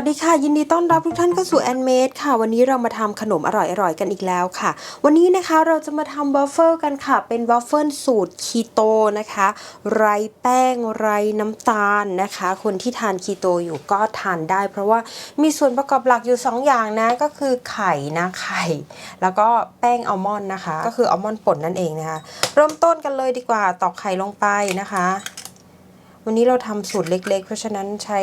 วัสดีค่ะ ยินดีต้อนรับทุกท่านเข้าสู่แอนเมดค่ะ วันนี้เรามาทำขนมอร่อยๆกันอีกแล้วค่ะ วันนี้นะคะเราจะมาทำวอฟเฟิลกันค่ะ เป็นวอฟเฟิลสูตรคีโตนะคะ ไรแป้งไรน้ำตาลนะคะ คนที่ทานคีโตอยู่ก็ทานได้ เพราะว่ามีส่วนประกอบหลักอยู่ 2 อย่างนะก็คือไข่นะไข่ แล้วก็แป้งอัลมอนด์นะคะ ก็คืออัลมอนด์ป่นนั่นเองนะคะ เริ่มต้นกันเลยดีกว่าตอกไข่ลงไปนะคะ วันนี้เราทำสูตรเล็ก ๆ เพราะฉะนั้นใช้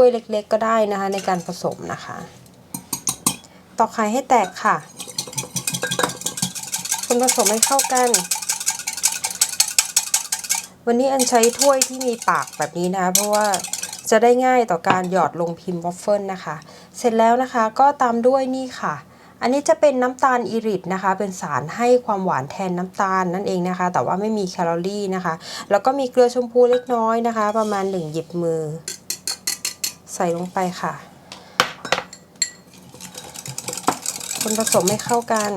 ถ้วยเล็กๆ ก็ได้นะคะ ในการผสมนะคะ ตอกไข่ให้แตกค่ะ คนผสมให้เข้ากัน วันนี้อันใช้ถ้วยที่มีปากแบบนี้นะเพราะว่าจะได้ง่ายต่อการหยอดลงพิมพ์วอฟเฟิลนะคะ เสร็จแล้วนะคะก็ตามด้วยนี่ค่ะ อันนี้จะเป็นน้ำตาลอิริดนะคะ เป็นสารให้ความหวานแทนน้ำตาลนั่นเองนะคะ แต่ว่าไม่มีแคลอรี่นะคะ แล้วก็มีเกลือชมพูเล็กน้อยนะคะ ประมาณ 1 หยิบมือ ใส่ลงไปค่ะ คนผสมให้เข้ากัน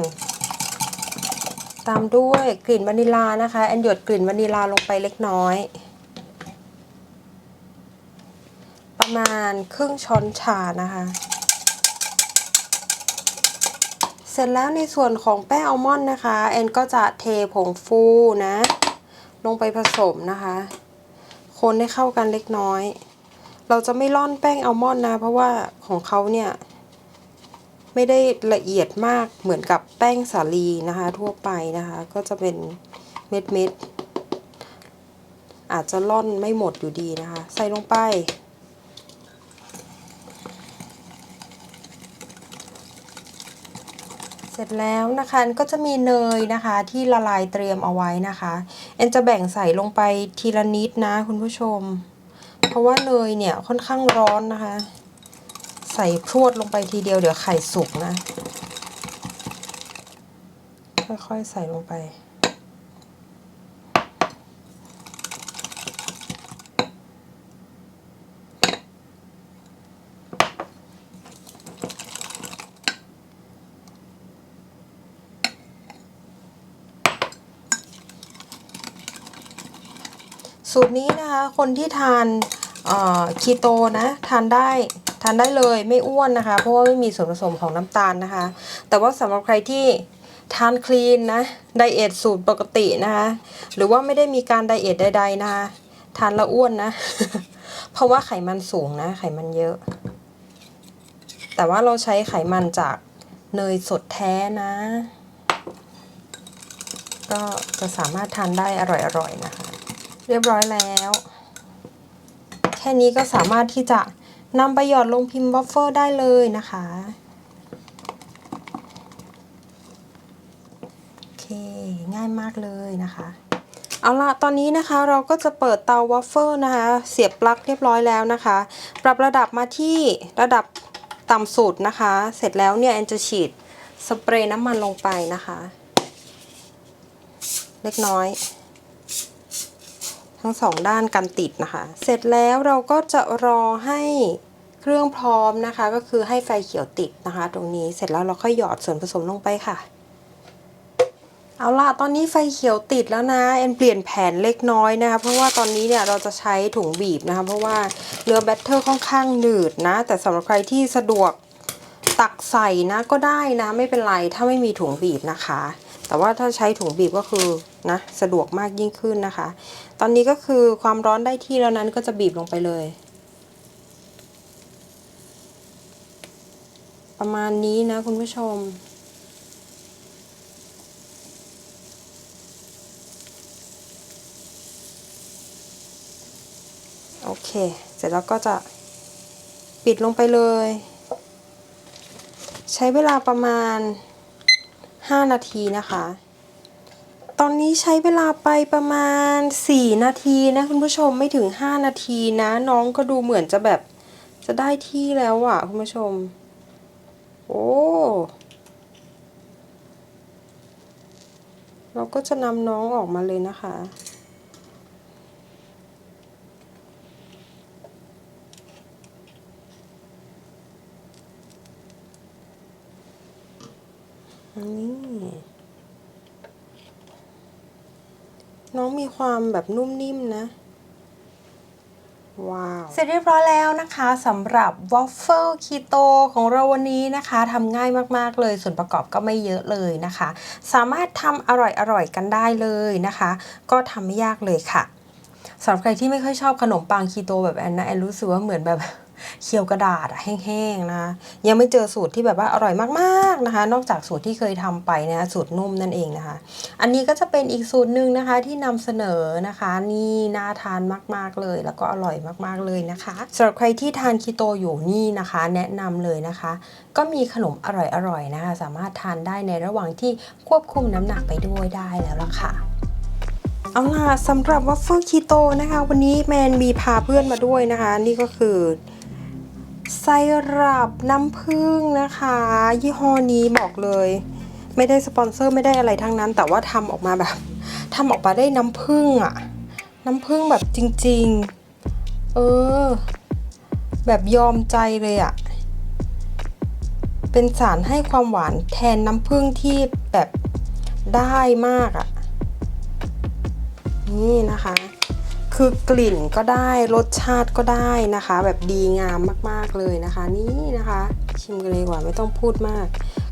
ตามด้วยกลิ่นวานิลานะคะแอนหยดกลิ่นวานิลาลงไปเล็กน้อย ประมาณครึ่งช้อนชานะคะ เสร็จแล้วในส่วนของแป้งอัลมอนด์นะคะ แอนก็จะเทผงฟูนะ ลงไปผสมนะคะ คนให้เข้ากันเล็กน้อย เราจะไม่ร่อนแป้งอัลมอนด์นะ เพราะว่าของเขาเนี่ย ไม่ได้ละเอียดมากเหมือนกับแป้งสาลีนะคะ ทั่วไปนะคะ ก็จะเป็นเม็ดเม็ดอาจจะร่อนไม่หมดอยู่ดีนะคะ ใส่ลงไป เสร็จแล้วนะคะก็จะมีเนยนะคะที่ละลายเตรียมเอาไว้นะคะแอนจะแบ่งใส่ลงไปทีละนิดนะคุณผู้ชม เพราะว่าเนยเนี่ยค่อนข้างร้อนนะคะ ใส่พรวดลงไปทีเดียวเดี๋ยวไข่สุกนะ ค่อยๆใส่ลงไป สูตรนี้นะคะคนที่ทานคีโตนะทานได้ทานได้เลยไม่อ้วนนะคะ เพราะว่าไม่มีส่วนผสมของน้ำตาลนะคะ แต่ว่าสำหรับใครที่ทานคลีนนะไดเอทสูตรปกตินะคะหรือว่าไม่ได้มีการไดเอทใด ๆ นะคะทานล้วอ้วนนะ เพราะว่าไขมันสูงนะ ไขมันเยอะ แต่ว่าเราใช้ไขมันจากเนยสดแท้นะ ก็จะสามารถทานได้อร่อยๆนะคะ เรียบร้อยแล้ว แค่นี้ก็สามารถที่จะนำไปหยอดลงพิมพ์วัฟเฟิลได้เลยนะคะโอเคง่ายมากเลยนะคะ เอาละตอนนี้นะคะเราก็จะเปิดเตาวัฟเฟิลนะคะ เสียบปลั๊กเรียบร้อยแล้วนะคะ ปรับระดับมาที่ระดับต่ำสุดนะคะ เสร็จแล้วเนี่ยแอนจะฉีดสเปรย์น้ำมันลงไปนะคะ เล็กน้อย ทั้งสองด้านกันติดนะคะ เสร็จแล้วเราก็จะรอให้เครื่องพร้อมนะคะ ก็คือให้ไฟเขียวติดนะคะ ตรงนี้เสร็จแล้วเราค่อยหยอดส่วนผสมลงไปค่ะ เอาละตอนนี้ไฟเขียวติดแล้วนะเอ็นเปลี่ยนแผนเล็กน้อยนะคะ เพราะว่าตอนนี้เนี่ยเราจะใช้ถุงบีบนะคะ เพราะว่าเนื้อแบตเตอร์ค่อนข้างหนืดนะ แต่สำหรับใครที่สะดวกตักใส่นะก็ได้นะไม่เป็นไรถ้าไม่มีถุงบีบนะคะ แต่ว่าถ้าใช้ถุงบีบก็คือ นะสะดวกมากยิ่งขึ้นนะคะ ตอนนี้ก็คือความร้อนได้ที่แล้วนั้นก็จะบีบลงไปเลย ประมาณนี้นะคุณผู้ชม โอเค เสร็จแล้วก็จะปิดลงไปเลย ใช้เวลาประมาณ 5 นาทีนะคะ ตอนนี้ใช้เวลาไปประมาณ 4 นาทีนะคุณผู้ชมไม่ถึง 5 นาทีนะ น้องก็ดูเหมือนจะแบบจะได้ที่แล้วอะ่ะคุณผู้ชม โอ้เราก็จะนำน้องออกมาเลยนะคะ นี่ น้องมีความแบบนุ่มนิ่มนะ ว้าว เสร็จเรียบร้อยแล้วนะคะสำหรับวอฟเฟิลคีโตของเราวันนี้นะคะทำง่ายมากๆเลย ส่วนประกอบก็ไม่เยอะเลยนะคะ สามารถทำอร่อยๆกันได้เลยนะคะ ก็ทำไม่ยากเลยค่ะสำหรับใครที่ไม่ค่อยชอบขนมปังคีโตแบบแอนนะแอนรู้สึกว่าเหมือนแบบ เคี่ยวกระดาษอะแห้งๆนะยังไม่เจอสูตรที่แบบว่าอร่อยมากๆนะคะ นอกจากสูตรที่เคยทำไปนะสูตรนุ่มนั่นเองนะคะ อันนี้ก็จะเป็นอีกสูตรหนึ่งนะคะที่นำเสนอนะคะนี่น่าทานมากๆเลย แล้วก็อร่อยมากๆเลยนะคะสำหรับใครที่ทานคีโตอยู่นี่นะคะ แนะนำเลยนะคะ ก็มีขนมอร่อยๆนะคะ สามารถทานได้ในระหว่างที่ควบคุมน้ำหนักไปด้วยได้แล้วล่ะค่ะเอาล่ะสำหรับวัฟเฟิลคีโตนะคะ วันนี้แมนมีพาเพื่อนมาด้วยนะคะ นี่ก็คือ ไซรัปน้ำผึ้งนะคะ ยี่ห้อนี้บอกเลย ไม่ได้สปอนเซอร์ไม่ได้อะไรทั้งนั้น แต่ว่าทำออกมาแบบทำออกมาได้น้ำผึ้งอะน้ำผึ้งแบบจริง ๆ เออ แบบยอมใจเลยอะเป็นสารให้ความหวานแทนน้ำผึ้งที่แบบได้มากอะนี่นะคะ คือกลิ่นก็ได้รสชาติก็ได้นะคะ แบบดีงามมากๆเลยนะคะ นี่นะคะ ชิมกันเลยกว่าไม่ต้องพูดมาก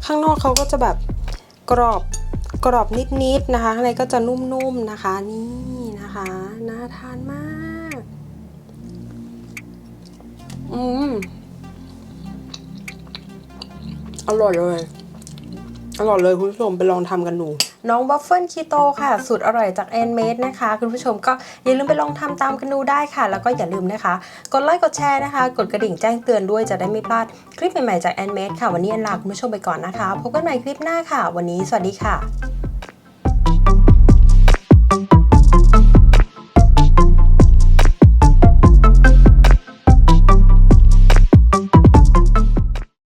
ข้างนอกเขาก็จะแบบกรอบกรอบนิดๆนะคะข้างในก็จะนุ่มๆนะคะ นี่นะคะน่าทานมาก อืมอร่อยเลย อร่อยเลยคุณผู้ชมไปลองทำกันดู น้องบัฟเฟิลคีโตค่ะสูตรอร่อยจากแอนเมดนะคะ คุณผู้ชมก็อย่าลืมไปลองทำตามกันดูได้ค่ะ แล้วก็อย่าลืมนะคะ กดไลค์กดแชร์นะคะ กดกระดิ่งแจ้งเตือนด้วยจะได้ไม่พลาดคลิปใหม่ๆจากแอนเมดค่ะ วันนี้แอนลาคุณผู้ชมไปก่อนนะคะ พบกันใหม่คลิปหน้าค่ะ วันนี้สวัสดีค่ะ